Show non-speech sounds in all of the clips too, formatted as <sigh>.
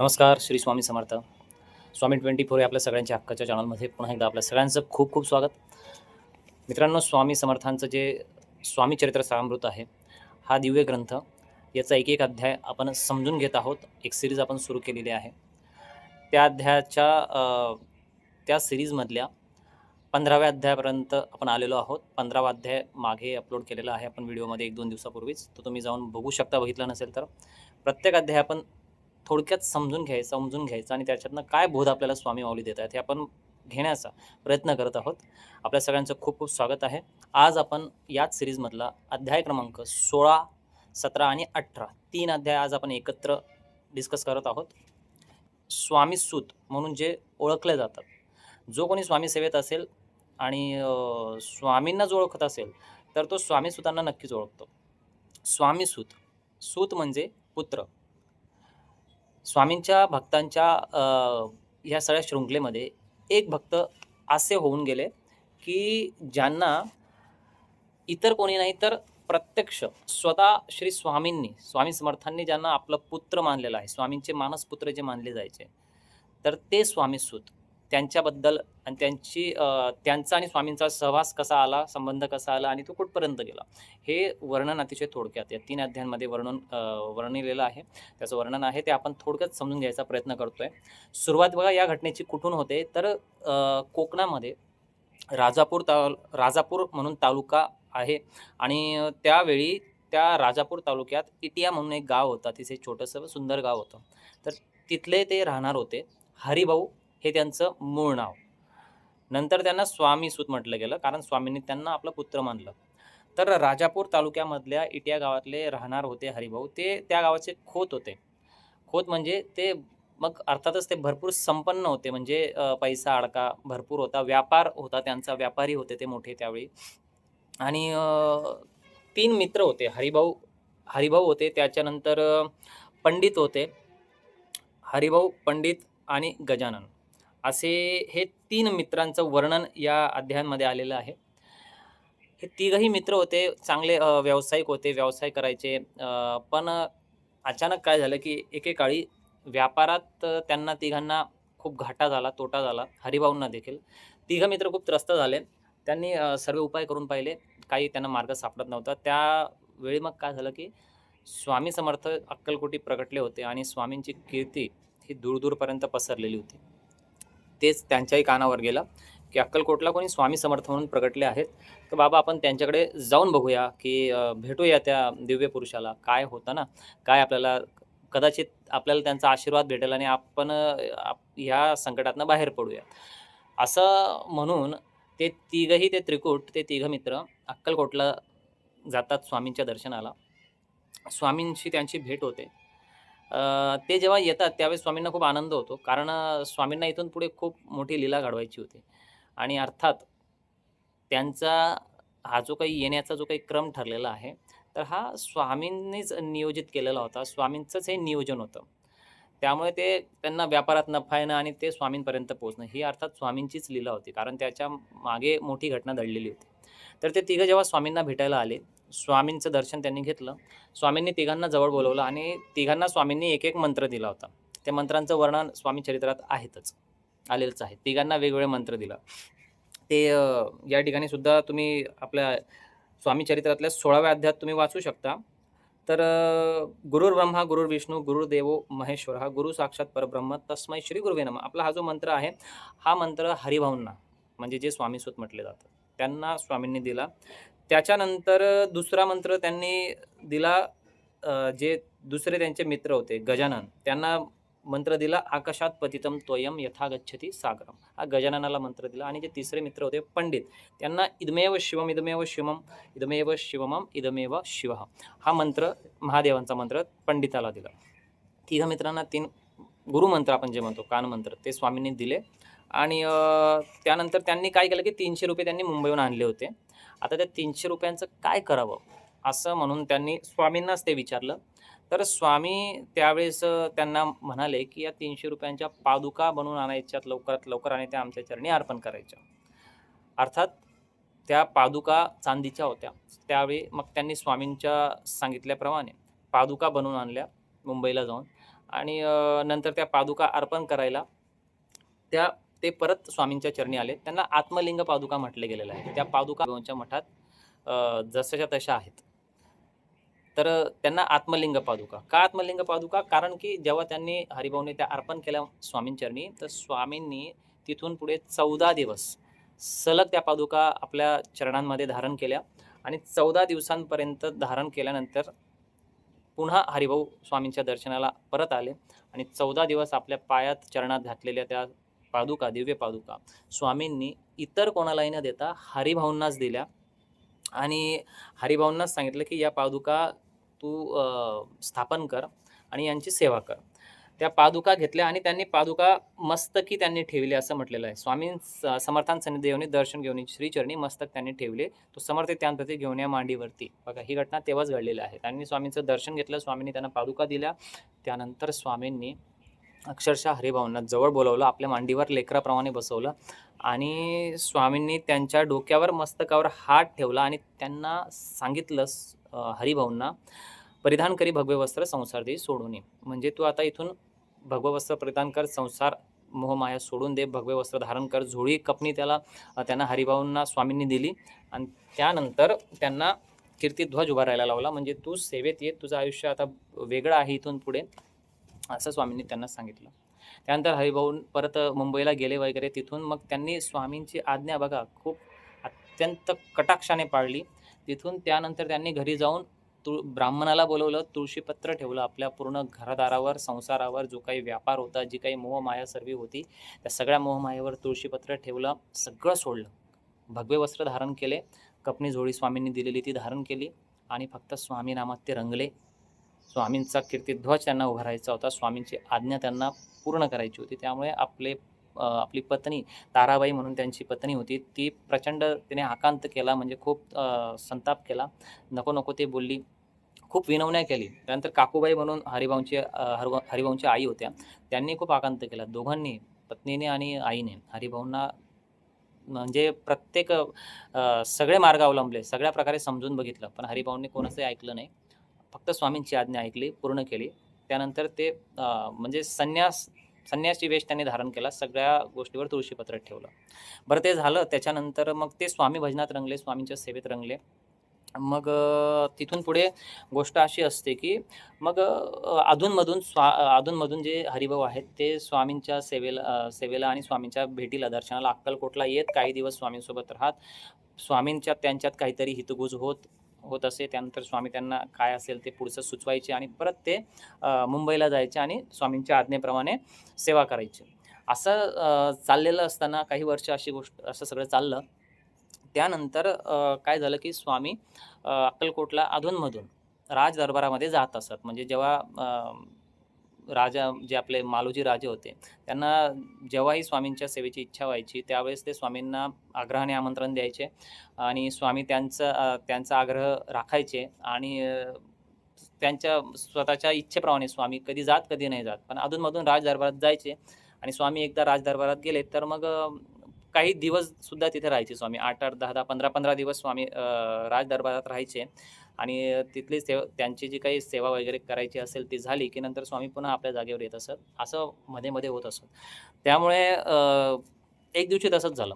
नमस्कार Shri Swami Samarth. Swami twenty four या आपल्या सगळ्यांच्या हक्काच्या चॅनलमध्ये पुन्हा एकदा आपल्या सगळ्यांचं खूप खूप स्वागत. मित्रांनो स्वामी समर्थांचं जे स्वामी चरित्र सारामृत आहे हा दिव्य ग्रंथ याचा एक एक अध्याय आपण समजून घेत आहोत. एक सिरीज आपण सुरू केलेली आहे. त्या अध्यायाच्या त्या सिरीजमधल्या पंधराव्या अध्यायापर्यंत आपण आलेलो आहोत. पंधरावा अध्याय मागे अपलोड केलेला आहे आपण व्हिडिओमध्ये एक दोन दिवसापूर्वीच. तो तुम्ही जाऊन बघू शकता बघितला नसेल तर. प्रत्येक अध्याय आपण थोडक्यात समजून घ्यायचं समजून घ्यायचं आणि त्याच्यातनं काय बोध आपल्याला स्वामी माऊली देत आहेत हे आपण घेण्याचा प्रयत्न करत आहोत. आपल्या सगळ्यांचं खूप खूप स्वागत आहे. आज आपण याच सिरीजमधला अध्याय क्रमांक सोळा सतरा आणि अठरा तीन अध्याय आज आपण एकत्र डिस्कस करत आहोत. स्वामी सूत म्हणून जे ओळखले जातात. जो कोणी स्वामी सेवेत असेल आणि स्वामींना जो ओळखत असेल तर तो स्वामी सुतांना नक्कीच ओळखतो. स्वामी सूत सूत म्हणजे पुत्र. स्वामींच्या भक्तांच्या अ, ह्या सगळ्या शृंखलेमध्ये एक भक्त असे होऊन गेले की ज्यांना इतर कोणी नाही तर प्रत्यक्ष स्वतः श्री स्वामींनी स्वामी समर्थांनी ज्यांना आपलं पुत्र मानलेलं आहे स्वामींचे मानसपुत्र जे मानले जायचे तर ते स्वामीसूत त्यांच्याबद्दल आणि त्यांची त्यांचा आणि स्वामींचा सहवास कसा आला संबंध कसा आला आणि तो कुठपर्यंत गेला हे वर्णन अतिशय थोडक्यात या तीन अध्यायांमध्ये वर्णन वर्णिलेलं आहे. त्याचं वर्णन आहे ते आपण थोडक्यात समजून घ्यायचा प्रयत्न करतोय. सुरुवात बघा या घटनेची कुठून होते? तर कोकणामध्ये राजापूर ता राजापूर म्हणून तालुका आहे आणि त्यावेळी त्या राजापूर तालुक्यात इटिया म्हणून एक गाव होतं तिथे छोटंसं व सुंदर गाव होतं. तर तिथले ते राहणार होते हरिभाऊ हे त्यांचं मूळ नाव. नंतर त्यांना स्वामीसूत म्हटलं गेलं कारण स्वामींनी त्यांना आपलं पुत्र मानलं. तर राजापूर तालुक्यामधल्या इटिया गावातले राहणार होते हरिभाऊ. ते त्या गावाचे खोत होते. खोत म्हणजे ते मग अर्थातच ते भरपूर संपन्न होते. म्हणजे पैसा अडका भरपूर होता. व्यापार होता त्यांचा व्यापारी होते ते मोठे त्यावेळी. आणि तीन मित्र होते. हरिभाऊ हरिभाऊ होते. त्याच्यानंतर पंडित होते. हरिभाऊ पंडित आणि गजानन. असे हे तीन मित्रांचं वर्णन या अध्यायांमध्ये आलेलं आहे. हे तिघही मित्र होते चांगले व्यावसायिक होते व्यवसाय करायचे पण अचानक काय झालं की एकेकाळी व्यापारात त्यांना तिघांना खूप घाटा झाला तोटा झाला हरिभाऊंना देखील. तिघ मित्र खूप त्रस्त झाले. त्यांनी सर्व उपाय करून पाहिले. काही त्यांना मार्ग सापडत नव्हता. त्यावेळी मग काय झालं की स्वामी समर्थ अक्कलकोटी प्रगटले होते आणि स्वामींची कीर्ती ही दूरदूरपर्यंत पसरलेली होती. तेच त्यांच्याही कानावर गेलं की अक्कलकोटला कोणी स्वामी समर्थ म्हणून प्रगटले आहेत. तर बाबा आपण त्यांच्याकडे जाऊन बघूया की भेटूया त्या दिव्य पुरुषाला. काय होतं ना? काय आपल्याला कदाचित आपल्याला त्यांचा आशीर्वाद भेटेल आणि आपण आप- ह्या संकटातनं बाहेर पडूया. असं म्हणून ते तिघही ते त्रिकूट ते तिघ मित्र अक्कलकोटला जातात स्वामींच्या दर्शनाला. स्वामींशी त्यांची भेट होते. ते जेव्हा येतात त्यावेळेस स्वामींना खूप आनंद होतो. कारण स्वामींना इथून पुढे खूप मोठी लीला घडवायची होती. आणि अर्थात त्यांचा हा जो काही येण्याचा जो काही क्रम ठरलेला आहे तर हा स्वामींनीच नियोजित केलेला होता. स्वामींचंच हे नियोजन होतं. त्यामुळे ते त्यांना व्यापारात नफा येणं आणि ते स्वामींपर्यंत पोहोचणं ही अर्थात स्वामींचीच लीला होती. कारण त्याच्यामागे मोठी घटना दडलेली होती. तर ते तिघं जेव्हा स्वामींना भेटायला आले स्वामींचं दर्शन त्यांनी घेतलं. स्वामींनी तिघांना जवळ बोलवलं आणि तिघांना स्वामींनी एक एक मंत्र दिला होता. त्या मंत्रांचं वर्णन स्वामी चरित्रात आहेतच. आलेलंच आहे. तिघांना वेगवेगळे मंत्र दिला. ते या ठिकाणी सुद्धा तुम्ही आपल्या स्वामी चरित्रातल्या सोळाव्या अध्यात तुम्ही वाचू शकता. तर गुरुर ब्रह्मा गुरुर विष्णू गुरुर महेश्वर हा गुरु साक्षात परब्रह्म तस्मै श्री गुरुवे नम. आपला हा जो मंत्र आहे हा मंत्र हरिभाऊंना म्हणजे जे स्वामीसूत म्हटले जातं त्यांना स्वामींनी दिला. त्याच्यानंतर दुसरा मंत्र त्यांनी दिला जे दुसरे त्यांचे मित्र होते गजानन. त्यांना मंत्र दिला आकाशात पतितम तोयम यथा गच्छती सागरम. हा गजाननाला मंत्र दिला आणि जे तिसरे मित्र होते पंडित त्यांना इदमेव शिवम इदमेव शिवम इदमेव शिवमम इदमेव शिव. हा मंत्र महादेवांचा मंत्र पंडिताला दिला. तिघ मित्रांना तीन गुरुमंत्र आपण जे म्हणतो कानमंत्र ते स्वामींनी दिले. आणि त्यानंतर त्यांनी काय केलं की तीनशे रुपये त्यांनी मुंबईहून आणले होते. आता त्या तीनशे रुपयांचं काय करावं? असं म्हणून त्यांनी स्वामींनाच ते विचारलं. तर स्वामी त्यावेळेस त्यांना म्हणाले की या तीनशे रुपयांच्या पादुका बनवून आणायच्यात लवकरात लवकर आणि त्या आमच्या चरणी अर्पण करायच्या. अर्थात त्या पादुका चांदीच्या होत्या. त्यावेळी मग त्यांनी स्वामींच्या सांगितल्याप्रमाणे पादुका बनवून आणल्या मुंबईला जाऊन. आणि नंतर त्या पादुका अर्पण करायला त्या ते परत स्वामींच्या चरणी आले. त्यांना आत्मलिंग पादुका म्हटलं गेलेलं आहे. त्या पादुकाच्या मठात जशाच्या तशा आहेत. तर त्यांना आत्मलिंग पादुका. का आत्मलिंग पादुका? कारण की जेव्हा त्यांनी हरिभाऊने त्या अर्पण केल्या स्वामींचरणी तर स्वामींनी तिथून पुढे चौदा दिवस सलग त्या पादुका आपल्या चरणांमध्ये धारण केल्या आणि चौदा दिवसांपर्यंत धारण केल्यानंतर पुन्हा हरिभाऊ स्वामींच्या दर्शनाला परत आले आणि चौदा दिवस आपल्या पायात चरणात घातलेल्या त्या पादुका दिव्य पादुका. स्वामींनी इतर कोणालाही न देता हरिभाऊंनाच दिल्या. आणि हरिभाऊंनाच सांगितलं की या पादुका तू स्थापन कर आणि यांची सेवा कर. त्या पादुका घेतल्या आणि त्यांनी पादुका मस्तकी त्यांनी ठेवले असं म्हटलेलं आहे. स्वामी समर्थान सन्निदेवनी दर्शन घेऊन श्रीचरणी मस्तक त्यांनी ठेवले. तो समर्थ त्यांप्रती घेऊन या मांडीवरती. बघा ही घटना तेव्हाच घडलेली आहे. त्यांनी स्वामींचं दर्शन घेतलं स्वामींनी त्यांना पादुका दिल्या. त्यानंतर स्वामींनी अक्षरशः हरिभावना जवळ बोलवलं आपल्या मांडीवर लेकराप्रमाणे बसवलं आणि स्वामींनी त्यांच्या डोक्यावर मस्तकावर हात ठेवला आणि त्यांना सांगितलं हरिभाऊंना परिधान करी भगवे वस्त्र संसार दे सोडून ये. म्हणजे तू आता इथून भगवे वस्त्र परिधान कर संसार मोहमाया सोडून दे भगवे वस्त्र धारण कर झोळी कपनी त्याला त्यांना हरिभाऊंना स्वामींनी दिली आणि त्यानंतर त्यांना कीर्तिध्वज उभा राहायला लावला. म्हणजे तू सेवेत ये तुझं आयुष्य आता वेगळं आहे इथून पुढे. असं स्वामींनी त्यांना सांगितलं. त्यानंतर हरिभाऊ परत मुंबईला गेले वगैरे तिथून मग त्यांनी स्वामींची आज्ञा बघा खूप अत्यंत कटाक्षाने पाळली. तिथून त्यानंतर त्यांनी घरी जाऊन तुळ ब्राह्मणाला बोलवलं तुळशीपत्र ठेवलं आपल्या पूर्ण घरदारावर संसारावर जो काही व्यापार होता जी काही मोहमाया सर्वी होती त्या सगळ्या मोहमायावर तुळशीपत्र ठेवलं सगळं सोडलं. भगवे वस्त्र धारण केले कपनी झोळी स्वामींनी दिलेली ती धारण केली आणि फक्त स्वामी नामात ते रंगले. स्वामींचा कीर्तिध्वज त्यांना उभारायचा होता. स्वामींची आज्ञा त्यांना पूर्ण करायची होती. त्यामुळे आपले आपली पत्नी ताराबाई म्हणून त्यांची पत्नी होती. ती प्रचंड तिने आकांत केला म्हणजे खूप संताप केला. नको नको ते बोलली. खूप विनवण्या केली. त्यानंतर काकूबाई म्हणून हरिभाऊंची अ, हरिभाऊंच्या हरिभाऊंची आई होत्या. त्यांनी खूप आकांत केला. दोघांनी पत्नीने आणि आईने. हरिभाऊंना म्हणजे प्रत्येक सगळे मार्ग अवलंबले. सगळ्या प्रकारे समजून बघितलं. पण हरिभाऊंनी कोणाचंही ऐकलं नाही. फक्त स्वामींची आज्ञा ऐकली पूर्ण केली. त्यानंतर ते म्हणजे संन्यास संन्यासी वेश त्यांनी धारण केला सगळ्या गोष्टीवर तुळशीपत्र ठेवलं. बरं ते झालं. त्याच्यानंतर मग ते स्वामी भजनात रंगले स्वामींच्या सेवेत रंगले. मग तिथून पुढे गोष्ट अशी असते की मग अधूनमधून स्वा अधूनमधून जे हरिभाऊ आहेत ते स्वामींच्या सेवेला सेवेला आणि स्वामींच्या भेटीला दर्शनाला अक्कलकोटला येत. काही दिवस स्वामींसोबत राहत. स्वामींच्या त्यांच्यात काहीतरी हितगुज होत. होत असे. त्यानंतर स्वामी त्यांना काय असेल ते पुढचं सुचवायचे आणि परत ते मुंबईला जायचे आणि स्वामींच्या आज्ञेप्रमाणे सेवा करायचे. असं चाललेलं असताना काही वर्ष अशी गोष्ट असं सगळं चाललं. त्यानंतर काय झालं की स्वामी अक्कलकोटला अधूनमधून राज दरबारामध्ये जात असत. म्हणजे जेव्हा राजा जे आपले मालोजी राजे होते त्यांना जेव्हाही स्वामींच्या सेवेची इच्छा व्हायची त्यावेळेस ते स्वामींना आग्रहाने आमंत्रण द्यायचे आणि स्वामी त्यांचं त्यांचा आग्रह राखायचे आणि त्यांच्या स्वतःच्या इच्छेप्रमाणे स्वामी कधी जात कधी नाही जात. पण अधूनमधून राज दरबारात जायचे आणि स्वामी एकदा राज दरबारात गेले तर मग काही दिवस सुद्धा तिथे राहायचे स्वामी. आठ आठ दहा दहा पंधरा पंधरा दिवस स्वामी राजदरबारात राहायचे. आणि तिथली सेवा त्यांची जी काही सेवा वगैरे करायची असेल ती झाली की नंतर स्वामी पुन्हा आपल्या जागेवर येत असत. असं मध्ये मध्ये होत असत. त्यामुळे एक दिवशी तसंच झालं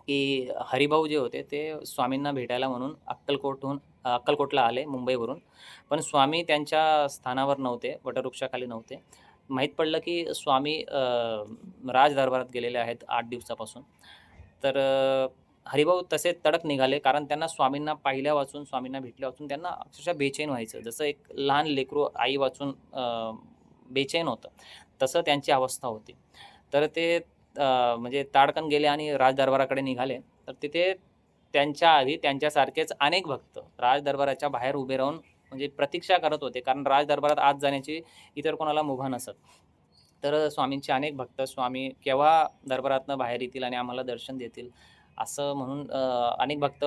की हरिभाऊ जे होते ते स्वामींना भेटायला म्हणून अक्कलकोटहून अक्कलकोटला आले मुंबईवरून. पण स्वामी त्यांच्या स्थानावर नव्हते वटवृक्षाखाली नव्हते. माहीत पडलं की स्वामी राजदरबारात राज दरबारात गेलेले आहेत आठ दिवसापासून. तर हरिभाऊ तसे तडक निघाले कारण त्यांना स्वामींना पाहिल्या वाचून स्वामींना भेटल्या वाचून त्यांना अक्षरशः बेचैन व्हायचं. जसं एक लहान लेकरू आई वाचून बेचैन होतं तसं त्यांची अवस्था होती. तर ते म्हणजे ताडकन गेले आणि राज दरबाराकडे निघाले. तर तिथे त्यांच्या आधी त्यांच्यासारखेच अनेक भक्त राज दरबाराच्या बाहेर उभे राहून म्हणजे प्रतीक्षा करत होते कारण राज दरबारात आत जाण्याची इतर कोणाला मुभा नसत. तर स्वामींचे अनेक भक्त स्वामी केव्हा दरबारातनं बाहेर येतील आणि आम्हाला दर्शन देतील असं म्हणून अनेक भक्त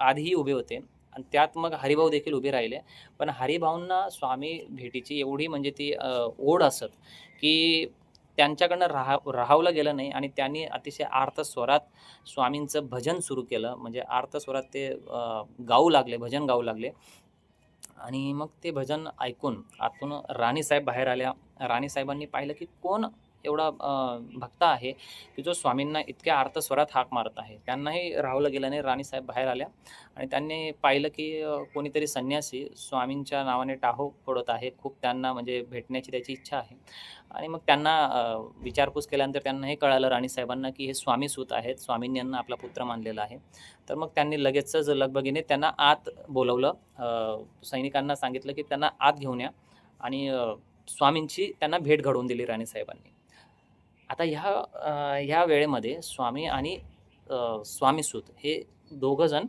आधीही उभे होते. आणि त्यात मग हरिभाऊ देखील उभे राहिले. पण हरिभाऊंना स्वामी भेटीची एवढी म्हणजे ती ओढ असत की त्यांच्याकडनं राहा राहावलं गेलं नाही. आणि त्यांनी अतिशय आर्त स्वरात स्वामींचं भजन सुरू केलं. म्हणजे आर्त स्वरात ते गाऊ लागले भजन गाऊ लागले. आणि मग ते भजन ऐकून आतून राणीसाहेब बाहेर आल्या. राणीसाहेबांनी पाहिलं की कोण एवढा भक्त आहे की जो स्वामींना इतक्या अर्थस्वरात हाक मारत आहे. त्यांनाही राहवलं गेलं नाही राणीसाहेब बाहेर आल्या आणि त्यांनी पाहिलं की कोणीतरी संन्यासी स्वामींच्या नावाने टाहो फोडत आहे. खूप त्यांना म्हणजे भेटण्याची त्याची इच्छा आहे. आणि मग त्यांना विचारपूस केल्यानंतर त्यांना हे कळालं राणीसाहेबांना की हे स्वामी सूत आहेत. स्वामींनी यांना आपला पुत्र मानलेला आहे. तर मग त्यांनी लगेचच लगबगीने त्यांना आत बोलवलं. सैनिकांना सांगितलं की त्यांना आत घेऊन या आणि स्वामींची त्यांना भेट घडवून दिली राणीसाहेबांनी आता ह्या ह्या वेळेमध्ये स्वामी आणि स्वामीसूत हे दोघंजण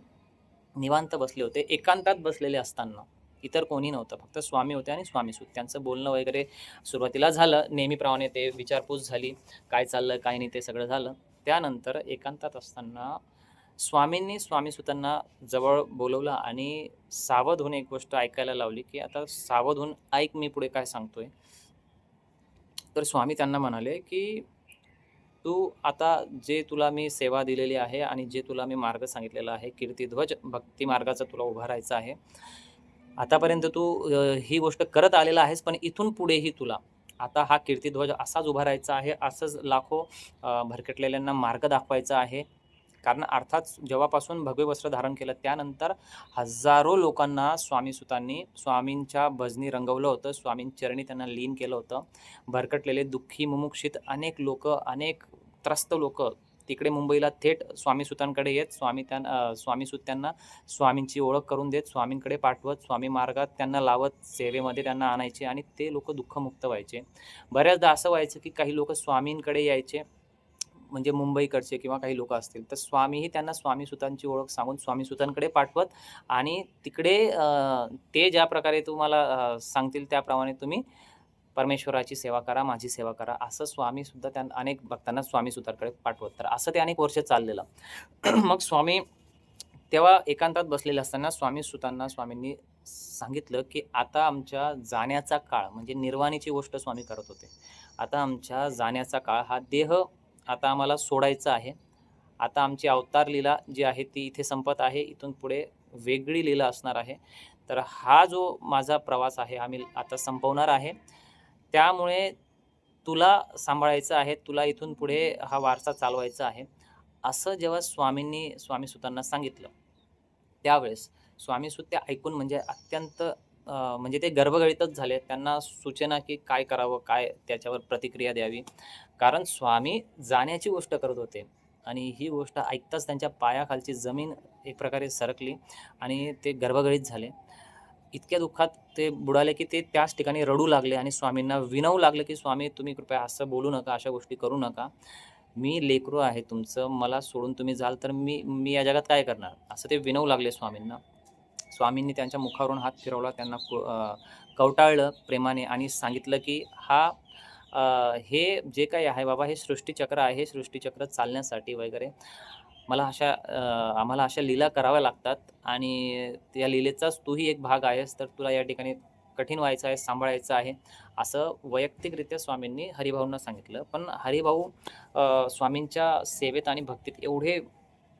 निवांत बसले होते एकांतात बसलेले असताना. इतर कोणी नव्हतं फक्त स्वामी होते आणि स्वामीसूत त्यांचं बोलणं वगैरे सुरुवातीला झालं नेहमीप्रमाणे ते विचारपूस झाली काय चाललं काय नाही ते सगळं झालं. त्यानंतर एकांतात असताना स्वामींनी स्वामीसुतांना जवळ बोलवलं आणि सावध होऊन एक गोष्ट ऐकायला लावली की आता सावध होऊन ऐक मी पुढे काय सांगतोय. तर स्वामी त्यांना म्हणाले की तू आता जे तुला मी सेवा दिलेली आहे आणि जे तुला मी मार्ग सांगितलेला आहे कीर्तिध्वज भक्ती मार्गाचा तुला उभा राहायचा आहे आतापर्यंत तू ही गोष्ट करत आलेला आहेस पण इथून पुढेही तुला आता हा कीर्तिध्वज असाच उभा राहायचा आहे असंच लाखो भरकटलेल्यांना मार्ग दाखवायचा आहे कारण अर्थात जेव्हापासून भगवे वस्त्र धारण केलं त्यानंतर हजारो लोकांना स्वामीसुतांनी स्वामींच्या भजनी रंगवलं होतं स्वामींचरणी त्यांना लीन केलं होतं. भरकटलेले दुःखी मुमुक्षित अनेक लोक अनेक त्रस्त लोक तिकडे मुंबईला थेट स्वामीसुतांकडे येत स्वामी त्यां स्वामीसुत त्यांना स्वामींची ओळख करून देत स्वामींकडे पाठवत स्वामी मार्गात त्यांना लावत सेवेमध्ये त्यांना आणायचे आणि ते लोक दुःखमुक्त व्हायचे. बऱ्याचदा असं व्हायचं की काही लोक स्वामींकडे यायचे म्हणजे मुंबईकडचे किंवा काही लोक असतील तर स्वामीही त्यांना स्वामीसुतांची ओळख सांगून स्वामीसुतांकडे पाठवत आणि तिकडे ते ज्या प्रकारे तुम्हाला सांगतील त्याप्रमाणे तुम्ही परमेश्वराची सेवा करा माझी सेवा करा असं स्वामीसुद्धा त्या अनेक भक्तांना स्वामीसुतांकडे पाठवत. तर असं ते अनेक वर्ष चाललेलं. <clears throat> मग स्वामी तेव्हा एकांतात बसलेले असताना स्वामी सुतांना स्वामींनी सांगितलं की आता आमच्या जाण्याचा काळ म्हणजे निर्वाणीची गोष्ट स्वामी करत होते. आता आमच्या जाण्याचा काळ हा देह आता आम्हाला सोडायचं आहे. आता आमची अवतार लीला जी आहे ती इथे संपत आहे. इथून पुढे वेगळी लीला असणार आहे. तर हा जो माझा प्रवास आहे आम्ही आता संपवणार आहे. त्यामुळे तुला सांभाळायचं आहे तुला इथून पुढे हा वारसा चालवायचा आहे. असं जेव्हा स्वामींनी स्वामीसुतांना सांगितलं त्यावेळेस स्वामीसुत ते ऐकून म्हणजे अत्यंत म्हणजे ते गर्भगळीतच झाले. त्यांना सूचना की काय करावं काय त्याच्यावर प्रतिक्रिया द्यावी. कारण स्वामी जाण्याची गोष्ट करत होते. आणि ही गोष्ट ऐकताच त्यांच्या पायाखालची जमीन एक प्रकारे सरकली आणि ते गर्भगळीत झाले. इतक्या दुःखात ते बुडाले की ते त्याच ठिकाणी रडू लागले आणि स्वामींना विनवू लागले की स्वामी तुम्ही कृपया असं बोलू नका अशा गोष्टी करू नका. मी लेकरू आहे तुमचं मला सोडून तुम्ही जाल तर मी मी या जगात काय करणार? असं ते विनवू लागले स्वामींना. स्वामींनी त्यांच्या मुखावरून हात फिरवला त्यांना कवटाळलं प्रेमाने आणि सांगितलं की हा हे जे काही आहे बाबा हे सृष्टीचक्र आहे सृष्टीचक्र चालण्यासाठी वगैरे. मला अशा आम्हाला अशा लीला कराव्या लागतात आणि त्या लीलेचाच तूही एक भाग आहेस तर तुला या ठिकाणी कठीण व्हायचं आहे सांभाळायचं आहे असं वैयक्तिकरित्या स्वामींनी हरिभाऊंना सांगितलं. पण हरिभाऊ स्वामींच्या सेवेत आणि भक्तीत एवढे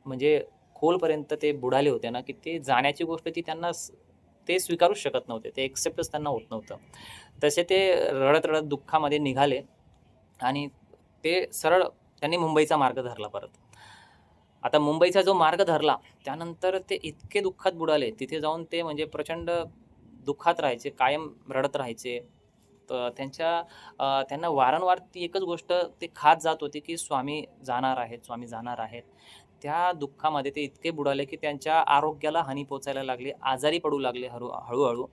म्हणजे खोलपर्यंत ते बुडाले होते ना की ते जाण्याची गोष्ट ती त्यांना ते स्वीकारूच शकत नव्हते. ते एक्सेप्टच त्यांना होत नव्हतं. तसे ते रडत रडत दुःखामध्ये निघाले आणि ते सरळ त्यांनी मुंबईचा मार्ग धरला परत. आता मुंबईचा जो मार्ग धरला त्यानंतर ते इतके दुःखात बुडाले. तिथे जाऊन ते म्हणजे प्रचंड दुःखात राहायचे कायम रडत राहायचे. तर त्यांच्या त्यांना वारंवार ती एकच गोष्ट ते खात जात होती की स्वामी जाणार आहेत स्वामी जाणार आहेत. त्या दुःखामध्ये ते इतके बुडाले की त्यांच्या आरोग्याला हानी पोचायला लागली. आजारी पडू लागले हळू हळूहळू.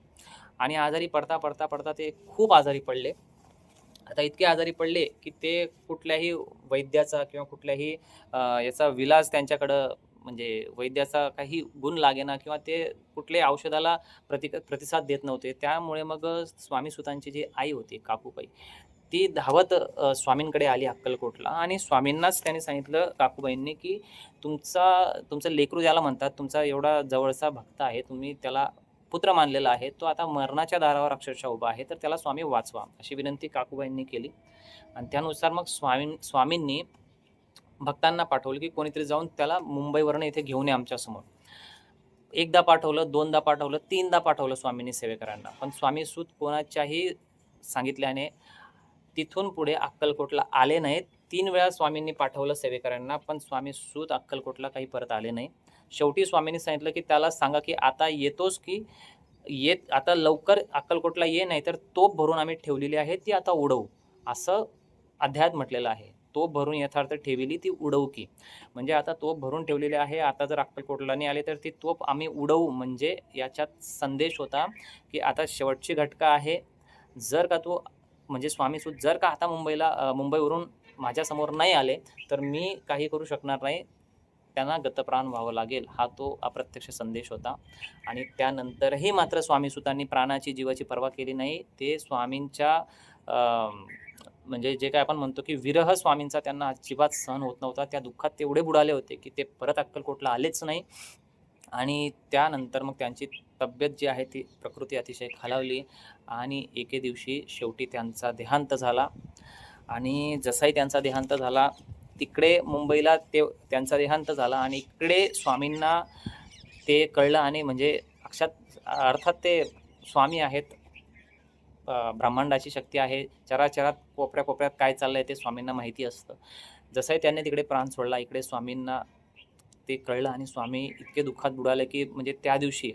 आणि आजारी पडता पडता पडता ते खूप आजारी पडले. आता इतके आजारी पडले की ते कुठल्याही वैद्याचा किंवा कुठल्याही याचा विलाज त्यांच्याकडं म्हणजे वैद्याचा काही गुण लागेना किंवा ते कुठल्याही औषधाला प्रति प्रतिसाद देत नव्हते. त्यामुळे मग स्वामी सुतांची जी आई होती काकूबाई ती धावत स्वामींकडे आली अक्कलकोटला आणि स्वामींनाच त्यांनी सांगितलं काकूबाईंनी की तुमचा तुमचं लेकरू ज्याला म्हणतात तुमचा एवढा जवळचा भक्त आहे तुम्ही त्याला पुत्र मानलेला आहे तो आता मरणाच्या दारावर अक्षरशः उभा आहे तर त्याला स्वामी वाचवा अशी विनंती काकूबाईंनी केली. आणि त्यानुसार मग स्वामी स्वामींनी भक्तांना पाठवलं की कोणीतरी जाऊन त्याला मुंबईवरनं इथे घेऊन ये आमच्यासमोर एकदा पाठवलं दोनदा पाठवलं तीनदा पाठवलं स्वामींनी सेवेकरांना. पण स्वामी सूत कोणाच्याही सांगितल्याने तिथून पुढे अक्कलकोटला आले नाहीत. तीन वेळा स्वामींनी पाठवलं सेवेकऱ्यांना पण स्वामी सूत अक्कलकोटला काही परत आले नाही. शेवटी स्वामींनी सांगितलं की त्याला सांगा की आता येतोच की येत आता लवकर अक्कलकोटला ये नाही तर तोप भरून आम्ही ठेवलेली आहे ती आता उडवू. असं अध्यायात म्हटलेलं आहे. तोप भरून यथार्थ ठेवली ती उडवू की. म्हणजे आता तोप भरून ठेवलेली आहे आता जर अक्कलकोटला नाही आले तर ती तोप आम्ही उडवू. म्हणजे याच्यात संदेश होता की आता शेवटची घटका आहे. जर का तू म्हणजे स्वामीसूत जर का आता मुंबईला मुंबईवरून माझ्यासमोर नाही आले तर मी काही करू शकणार नाही. त्यांना गतप्राण व्हावं लागेल हा तो अप्रत्यक्ष संदेश होता. आणि त्यानंतरही मात्र स्वामीसुतांनी प्राणाची जीवाची पर्वा केली नाही. ते स्वामींच्या म्हणजे जे काय आपण म्हणतो की विरह स्वामींचा त्यांना अजिबात सहन होत नव्हता. त्या दुःखात तेवढे बुडाले होते की ते परत अक्कलकोटला आलेच नाही. आणि त्यानंतर मग त्यांची तब्येत जी आहे ती प्रकृती अतिशय खालावली आणि एके दिवशी शेवटी त्यांचा देहांत झाला. आणि जसाही त्यांचा देहांत झाला तिकडे मुंबईला ते त्यांचा देहांत झाला आणि इकडे स्वामींना ते कळलं आणि म्हणजे अक्षात अर्थात ते स्वामी आहेत. ब्रह्मांडाची शक्ती आहे. चराचरात कोपऱ्या कोपऱ्यात काय चाललं आहे ते स्वामींना माहिती असतं. जसंही त्यांनी तिकडे प्राण सोडला इकडे स्वामींना ते कळलं आणि स्वामी इतके दुःखात बुडाले की म्हणजे त्या दिवशी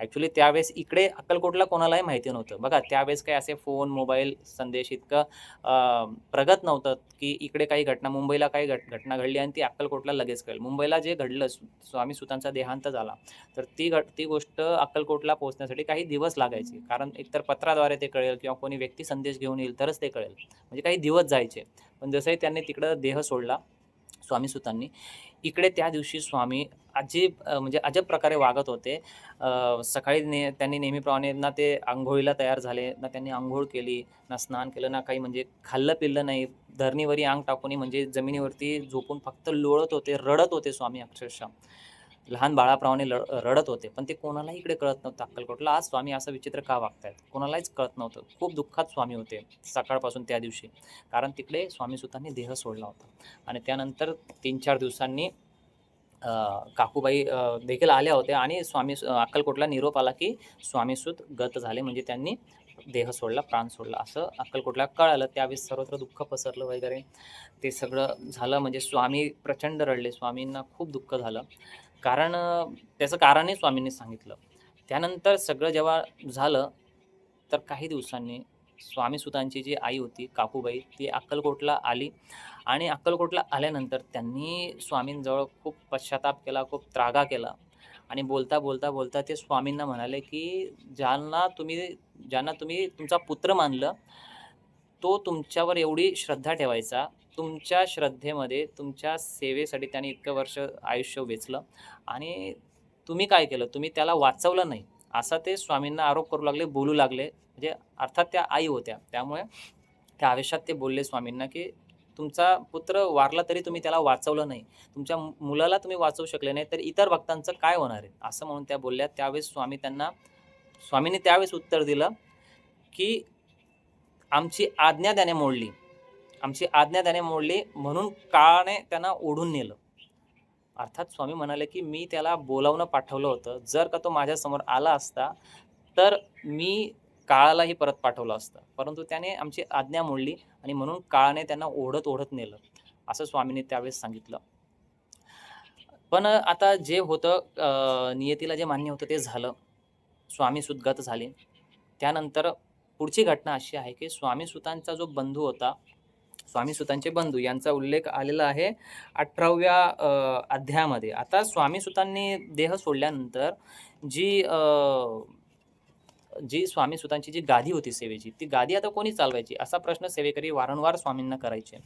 ॲक्च्युली त्यावेळेस इकडे अक्कलकोटला कोणालाही माहिती नव्हतं. बघा त्यावेळेस काही असे फोन मोबाईल संदेश इतकं प्रगत नव्हतं की इकडे काही घटना मुंबईला काही घट घटना घडली आणि ती अक्कलकोटला लगेच कळेल. मुंबईला जे घडलं स्वामी सुतांचा देहांत झाला तर ती घट ती गोष्ट अक्कलकोटला पोहोचण्यासाठी काही दिवस लागायचे. कारण एकतर पत्राद्वारे ते कळेल किंवा कोणी व्यक्ती संदेश घेऊन येईल तरच ते कळेल. म्हणजे काही दिवस जायचे. पण जसंही त्यांनी तिकडं देह सोडला स्वामी सुतांनी. इकडे त्या दिवशी स्वामी अजीब म्हणजे अजब प्रकारे वागत होते. सकाळी ने त्यांनी नेहमीप्रमाणे ना ते आंघोळीला तयार झाले ना त्यांनी आंघोळ केली ना स्नान केलं ना काही म्हणजे खाल्लं पिल्लं नाही. धरणीवरी अंग टाकून म्हणजे जमिनीवरती झोपून फक्त लोळत होते रडत होते स्वामी अक्षरशः. लहान बाळाप्रमाणे रडत होते पण ते कोणालाही इकडे कळत नव्हतं. अक्कलकोटला आज स्वामी असं विचित्र का वागतायत? कोणालाच कळत नव्हतं. खूप दुःखात स्वामी होते सकाळपासून त्या दिवशी. कारण तिकडे स्वामीसुतांनी देह सोडला होता. आणि त्यानंतर तीन चार दिवसांनी काकूबाई देखील आल्या होत्या आणि स्वामी अक्कलकोटला निरोप आला की स्वामीसूत गत झाले. म्हणजे त्यांनी देह सोडला प्राण सोडला. असं अक्कलकोटला कळालं. त्यावेळेस सर्वत्र दुःख पसरलं वगैरे. ते सगळं झालं. म्हणजे स्वामी प्रचंड रडले. स्वामींना खूप दुःख झालं. कारण त्याचं कारणही स्वामींनी सांगितलं. त्यानंतर सगळं जेव्हा झालं तर काही दिवसांनी स्वामीसुतांची जी आई होती काकूबाई ती अक्कलकोटला आली आणि अक्कलकोटला आल्यानंतर त्यांनी स्वामींजवळ खूप पश्चाताप केला खूप त्रागा केला आणि बोलता बोलता बोलता ते स्वामींना म्हणाले की ज्यांना तुम्ही ज्यांना तुम्ही तुमचा पुत्र मानलं तो तुमच्यावर एवढी श्रद्धा ठेवायचा तुमच्या श्रद्धेमध्ये तुमच्या सेवेसाठी त्याने इतकं वर्ष आयुष्य वेचलं आणि तुम्ही काय केलं? तुम्ही त्याला वाचवलं नाही. असा ते स्वामींना आरोप करू लागले बोलू लागले. म्हणजे अर्थात त्या आई होत्या. त्यामुळे त्या आयुष्यात ते बोलले स्वामींना की तुमचा पुत्र वारला तरी तुम्ही त्याला वाचवलं नाही. तुमच्या मुलाला तुम्ही वाचवू शकले नाही तर इतर भक्तांचं काय होणार आहे? असं म्हणून त्या बोलल्या. त्यावेळेस स्वामी त्यांना स्वामींनी त्यावेळेस उत्तर दिलं की आमची आज्ञा त्याने मोडली. आमची आज्ञा त्याने मोडली म्हणून काळाने त्यांना ओढून नेलं. अर्थात स्वामी म्हणाले की मी त्याला बोलावणं पाठवलं होतं. जर का तो माझ्यासमोर आला असता तर मी काळालाही परत पाठवलं असतं. परंतु त्याने आमची आज्ञा मोडली आणि म्हणून काळाने त्यांना ओढत ओढत नेलं असं स्वामीने त्यावेळेस सांगितलं. पण आता जे होतं नियतीला जे मान्य होतं ते झालं. स्वामी सुद्गत झाले. त्यानंतर पुढची घटना अशी आहे की स्वामी सुतांचा जो बंधू होता स्वामी सुतांचे बंधू यांचा उल्लेख आलेला आहे अठराव्या अध्यायामध्ये. आता स्वामी सुतांनी देह सोडल्यानंतर जी जी स्वामी सुतांची जी गादी होती सेवेची ती गादी आता कोणी चालवायची? असा प्रश्न सेवेकरी वारंवार स्वामींना करायचे.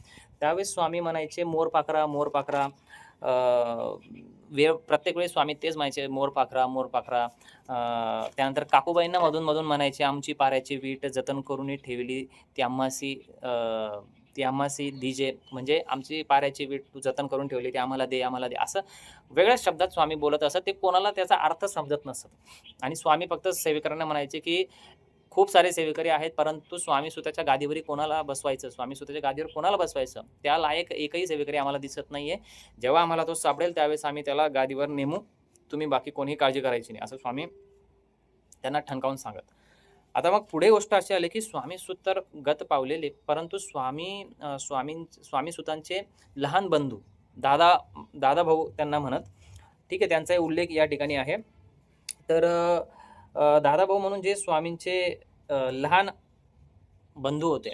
त्यावेळेस स्वामी म्हणायचे मोर पाखरा मोर पाखरा. वेळ प्रत्येक वेळेस स्वामी तेच म्हणायचे मोर पाखरा मोर पाखरा. त्यानंतर काकूबाईंना मधून मधून म्हणायचे आमची पाऱ्याची वीट जतन करून ठेवली ती आम्हासी ती आम्हासी दिजे म्हणजे आमची पाऱ्याची वीट तू जतन करून ठेवली ती आम्हाला दे आम्हाला दे असं वेगळ्या शब्दात स्वामी बोलत असत ते कोणाला त्याचा अर्थ समजत नसत. आणि स्वामी फक्त सेवेकरांना म्हणायचे की खूप सारे सेवेकरी आहेत परंतु स्वामी स्वतःच्या गादीवरी कोणाला बसवायचं? स्वामी स्वतःच्या गादीवर कोणाला बसवायचं? त्या लायक एकही सेवेकरी आम्हाला दिसत नाही आहे जेव्हा आम्हाला तो सापडेल त्यावेळेस आम्ही त्याला गादीवर नेमू तुम्ही बाकी कोणीही काळजी करायची नाही असं स्वामी त्यांना ठणकावून सांगत. आता मग पुढे गोष्ट अशी आली की स्वामी सुतर गत पावलेले परंतु स्वामी स्वामीं स्वामी सुतांचे लहान बंधू दादा दादा भाऊ त्यांना म्हणत ठीक आहे त्यांचाही उल्लेख या ठिकाणी आहे. तर दादाभाऊ दादा भाऊ म्हणून जे स्वामींचे लहान बंधू होते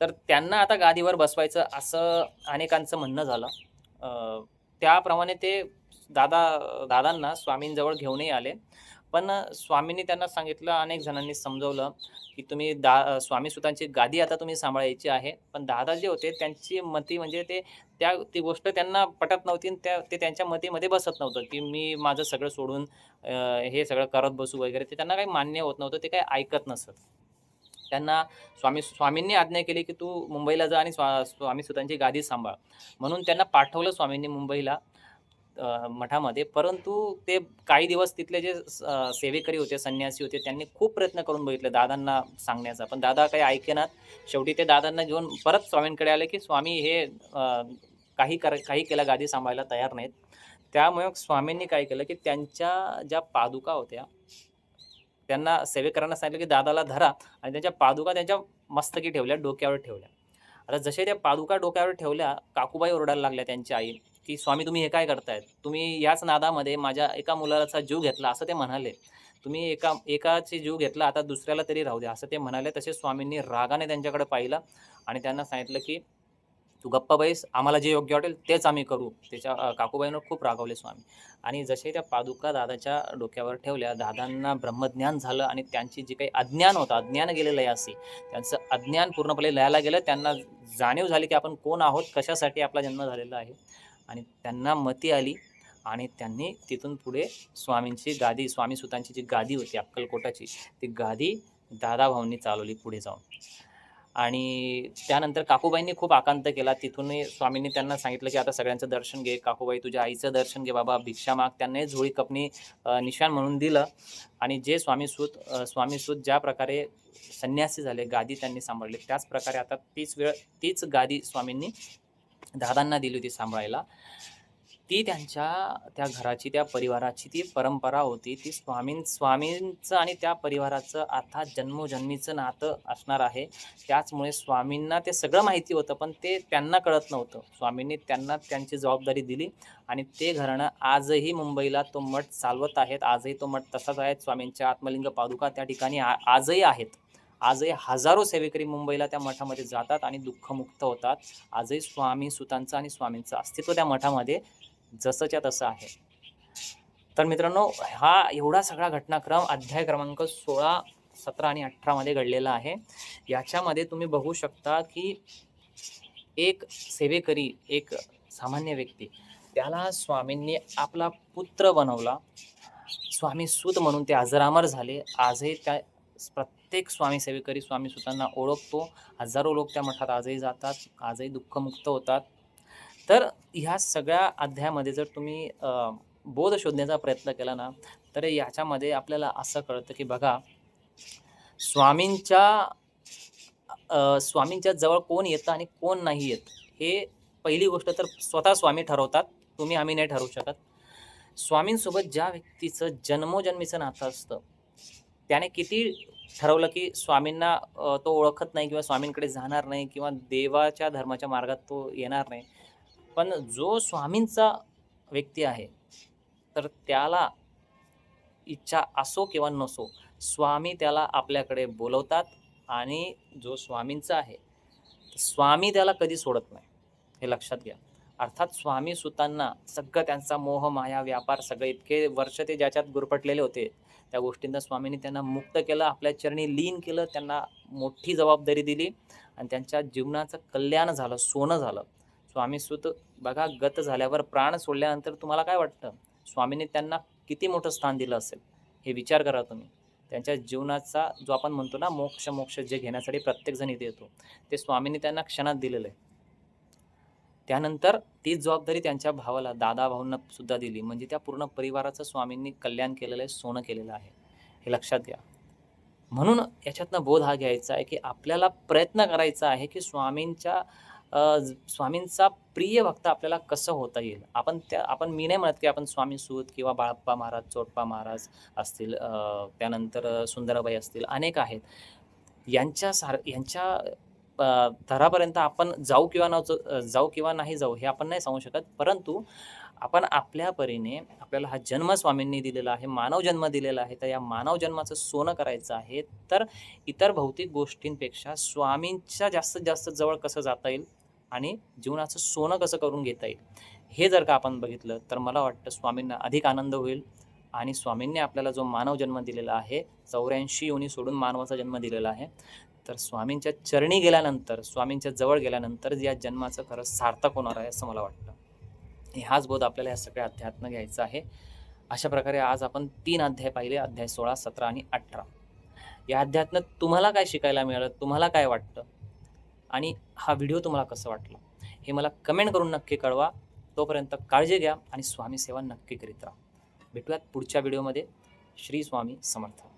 तर त्यांना आता गादीवर बसवायचं असं अनेकांचं म्हणणं झालं. त्याप्रमाणे ते दादा दादांना स्वामींजवळ घेऊनही आले. पण स्वामींनी त्यांना सांगितलं अनेक जणांनी समजवलं की तुम्ही दा स्वामी सुतांची गादी आता तुम्ही सांभाळायची आहे. पण दादा जे होते त्यांची मती म्हणजे ते त्या ती गोष्ट त्यांना पटत नव्हती आणि त्या ते त्यांच्या मतीमध्ये बसत नव्हतं की मी माझं सगळं सोडून हे सगळं करत बसू वगैरे. ते त्यांना काही मान्य होत नव्हतं ते काही ऐकत नसत. त्यांना स्वामी स्वामींनी आज्ञा केली की तू मुंबईला जा आणि स्वा स्वामी सुतांची गादी सांभाळ. म्हणून त्यांना पाठवलं स्वामींनी मुंबईला. मठामध्ये. परंतु ते काही दिवस तिथले जे स- सेवेकरी होते संन्यासी होते त्यांनी खूप प्रयत्न करून बघितले दादांना सांगण्याचा. पण दादा काही ऐकेनात शेवटी ते दादांना घेऊन परत स्वामींकडे आले की स्वामी हे काही कर काही केलं गादी सांभाळायला तयार नाहीत. त्यामुळे स्वामींनी काय केलं की त्यांच्या ज्या पादुका होत्या त्यांना सेवेकरांना सांगितलं की दादाला धरा. आणि त्यांच्या पादुका त्यांच्या मस्तकी ठेवल्या डोक्यावर ठेवल्या. आता जसे त्या पादुका डोक्यावर ठेवल्या काकूबाई ओरडायला लागल्या त्यांची आई. की स्वामी तुम्ही हे काय करतायत? तुम्ही याच नादामध्ये माझ्या एका मुलाचा जीव घेतला असं ते म्हणाले. तुम्ही एका एकाचे जीव घेतला आता दुसऱ्याला तरी राहू द्या असं ते म्हणाले. तसे स्वामींनी रागाने त्यांच्याकडे पाहिलं आणि त्यांना सांगितलं की तू गप्पा बैस आम्हाला जे योग्य वाटेल तेच आम्ही करू. त्याच्या काकूबाईंवर खूप रागावले स्वामी. आणि जसे त्या पादुका दादाच्या डोक्यावर ठेवल्या दादांना ब्रह्मज्ञान झालं आणि त्यांची जी काही अज्ञान होतं अज्ञान गेले लयासी त्यांचं अज्ञान पूर्णपणे लयाला गेलं. त्यांना जाणीव झाली की आपण कोण आहोत कशासाठी आपला जन्म झालेला आहे. आणि त्यांना मती आली आणि त्यांनी तिथून पुढे स्वामींची गादी स्वामी सुतांची जी गादी होती अक्कलकोटाची ती गादी दादाभाऊंनी चालवली पुढे जाऊन. आणि त्यानंतर काकूबाईंनी खूप आकांत केला. तिथून स्वामींनी त्यांना सांगितलं की आता सगळ्यांचं दर्शन घे काकूबाई तुझ्या आईचं दर्शन घे बाबा भिक्षा माग. त्यांनाही झोळी कपनी निशाण म्हणून दिलं. आणि जे स्वामीसूत अ, स्वामीसूत ज्या प्रकारे संन्यासी झाले गादी त्यांनी सांभाळली. त्याच प्रकारे आता तीच वेळ तीच गादी स्वामींनी दादांना दिली होती सांभाळायला. ती त्यांच्या त्या घराची त्या परिवाराची ती परंपरा होती. ती स्वामीं स्वामींचं आणि त्या परिवाराचं अर्थात जन्मोजन्मीचं नातं असणार आहे. त्याचमुळे स्वामींना ते सगळं माहिती होतं पण ते त्यांना कळत नव्हतं. स्वामींनी त्यांना त्यांची जबाबदारी दिली आणि ते घराणं आजही मुंबईला तो मठ चालवत आहेत. आजही तो मठ तसाच आहे. स्वामींच्या आत्मलिंग पादुका त्या ठिकाणी आ- आजही आहेत. आजही हजारो सेवेकरी मुंबईला त्या मठामध्ये जातात आणि दुःखमुक्त होतात. आजही स्वामी सुतांचं आणि स्वामींचं अस्तित्व त्या मठामध्ये जसंच्या तसं आहे. तर मित्रांनो हा एवढा सगळा घटनाक्रम अध्याय क्रमांक सोळा सतरा आणि अठरामध्ये घडलेला आहे. याच्यामध्ये तुम्ही बघू शकता की एक सेवेकरी एक सामान्य व्यक्ती त्याला स्वामींनी आपला पुत्र बनवला. स्वामी सूत म्हणून ते अजरामर झाले. आजही त्या प्रत्येक प्रत्येक स्वामी सेवेकरी स्वामी सुतांना ओळखतो. हजारो लोक त्या मठात आजही जातात आजही दुःखमुक्त होतात. तर ह्या सगळ्या अध्यायामध्ये जर तुम्ही बोध शोधण्याचा प्रयत्न केला ना तर याच्यामध्ये आपल्याला असं कळतं की बघा स्वामींच्या स्वामींच्या जवळ कोण येतं आणि कोण नाही येत हे पहिली गोष्ट तर स्वतः स्वामी ठरवतात तुम्ही आम्ही नाही ठरवू शकत. स्वामींसोबत ज्या व्यक्तीचं जन्मोजन्मीचं नातं असतं त्याने किती ठरवलं की स्वामींना तो ओळखत नाही किंवा स्वामींकडे जाणार नाही किंवा देवाच्या धर्माच्या मार्गात तो येणार नाही. पण जो स्वामींचा व्यक्ती आहे तर त्याला इच्छा असो किंवा नसो स्वामी त्याला आपल्याकडे बोलवतात आणि जो स्वामींचा आहे स्वामी त्याला कधी सोडत नाही हे लक्षात घ्या. अर्थात स्वामी सुतांना सगळं त्यांचा मोह माया व्यापार सगळे इतके वर्ष ते ज्याच्यात गुरफटलेले होते त्या गोष्टींना स्वामींनी त्यांना मुक्त केलं आपल्या चरणी लीन केलं त्यांना मोठी जबाबदारी दिली आणि त्यांच्या जीवनाचं कल्याण झालं सोनं झालं. स्वामी सुत बघा गत झाल्यावर प्राण सोडल्यानंतर तुम्हाला काय वाटतं? स्वामींनी त्यांना किती मोठं स्थान दिलं असेल? हे विचार करा तुम्ही. त्यांच्या जीवनाचा जो आपण म्हणतो ना मोक्ष मोक्ष जे घेण्यासाठी प्रत्येकजण इथे येतो ते स्वामींनी त्यांना क्षणात दिलेलं आहे. त्यानंतर तीच जबाबदारी त्यांच्या भावाला दादा भाऊंना सुद्धा दिली. म्हणजे त्या पूर्ण परिवाराचं स्वामींनी कल्याण केलेलं आहे सोनं केलेलं आहे. हे लक्षात घ्या. म्हणून याच्यातनं बोध हा घ्यायचा आहे की आपल्याला प्रयत्न करायचा आहे की स्वामींच्या स्वामींचा प्रिय भक्त आपल्याला कसं होता येईल. आपण त्या आपण मी नाही म्हणत की आपण स्वामी सूत किंवा बाळप्पा महाराज चोटप्पा महाराज असतील त्यानंतर सुंदराबाई असतील अनेक आहेत. यांच्या सार यांच्या थरापर्यंत आपण जाऊ किंवा न जाऊ किंवा नाही जाऊ हे आपण नाही सांगू शकत. परंतु आपण आपल्या परीने आपल्याला हा जन्म स्वामींनी दिलेला आहे मानव जन्म दिलेला आहे तर या मानव जन्माचं सोनं करायचं आहे तर इतर भौतिक गोष्टींपेक्षा स्वामींच्या जास्तीत जास्त जवळ कसं जाता येईल आणि जीवनाचं सोनं कसं करून घेता येईल हे जर का आपण बघितलं तर मला वाटतं स्वामींना अधिक आनंद होईल आणि स्वामींनी आपल्याला जो मानव जन्म दिलेला आहे चौऱ्याऐंशी योनी सोडून मानवाचा जन्म दिलेला आहे तर स्वामींच्या चरणी गेल्यानंतर स्वामींच्या जवळ गेल्यानंतर या जन्माचं खरं सार्थक होणार आहे असं मला वाटतं. हाच बोध आपल्याला या सगळ्या अध्यायातनं घ्यायचा आहे. अशा प्रकारे आज आपण तीन अध्याय पाहिले अध्याय सोळा सतरा आणि अठरा. या अध्यायातनं तुम्हाला काय शिकायला मिळालं तुम्हाला काय वाटतं? आणि हा व्हिडिओ तुम्हाला कसं वाटला? हे मला कमेंट करून नक्की कळवा. तोपर्यंत काळजी घ्या आणि स्वामी सेवा नक्की करीत राहा. भेटूयात पुढच्या व्हिडिओमध्ये. श्री स्वामी समर्थ.